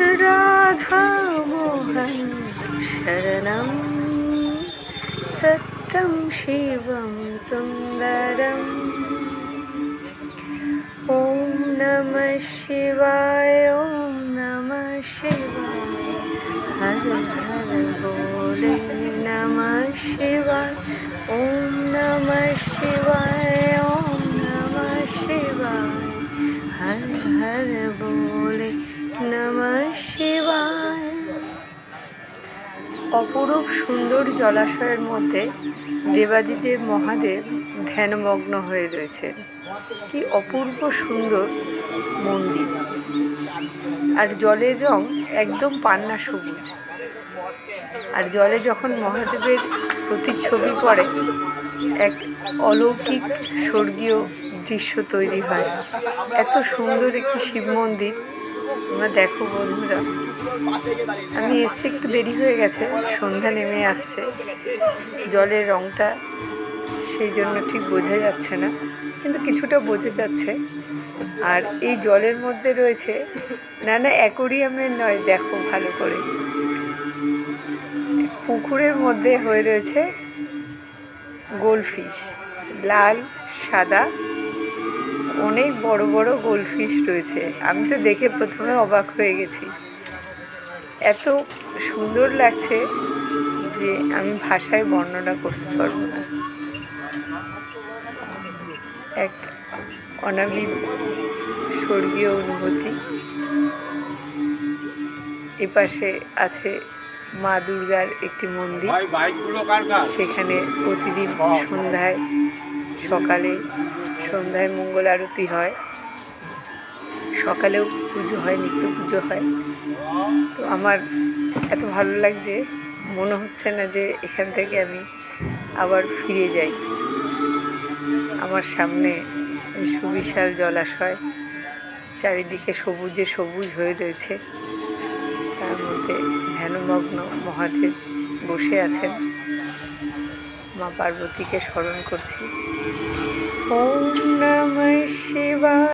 राधामोहन शरणं सत्यं शिवं सुन्दरम् ॐ नमः शिवाय, ॐ नमः शिवाय। हर हर बोले नमः शिवाय। ॐ नमः शिवाय, ॐ नमः शिवाय। हर हर बोले অপরূপ সুন্দর জলাশয়ের মধ্যে দেবাদিদেব মহাদেব ধ্যানমগ্ন হয়ে রয়েছেন। কি অপূর্ব সুন্দর মন্দির। আর জলের রং একদম পান্না সবুজ। আর জলে যখন মহাদেবের প্রতিচ্ছবি পড়ে, এক অলৌকিক স্বর্গীয় দৃশ্য তৈরি হয়। এত সুন্দর একটি শিব মন্দির তোমরা দেখো বন্ধুরা। আমি এসছি একটু দেরি হয়ে গেছে, সন্ধ্যা নেমে আসছে। জলের রঙটা সেই জন্য ঠিক বোঝা যাচ্ছে না, কিন্তু কিছুটা বোঝা যাচ্ছে। আর এই জলের মধ্যে রয়েছে, না না, অ্যাকোরিয়ামের নয়, দেখো ভালো করে। পুকুরের মধ্যে হয়ে রয়েছে গোলফিশ, লাল, সাদা অনেক বড় বড় গোলফিশ রয়েছে। আমি তো দেখে প্রথমে অবাক হয়ে গেছি। এত সুন্দর লাগছে যে আমি ভাষায় বর্ণনা করতে পারব না। এক অনাবিল স্বর্গীয় অনুভূতি। এপাশে আছে মা দুর্গার একটি মন্দির। সেখানে প্রতিদিন সন্ধ্যায় সকালে সন্ধ্যায় মঙ্গল আরতি হয়। সকালেও পুজো হয়, নিত্য পুজো হয়। তো আমার এত ভালো লাগছে, মনে হচ্ছে না যে এখান থেকে আমি আবার ফিরে যাই। আমার সামনে সুবিশাল জলাশয়, চারিদিকে সবুজে সবুজ হয়ে রয়েছে। তার মধ্যে ধ্যানমগ্ন মহাদেব বসে আছেন। মা পার্বতীকে স্মরণ করছি। ওম নমঃ শিবায়।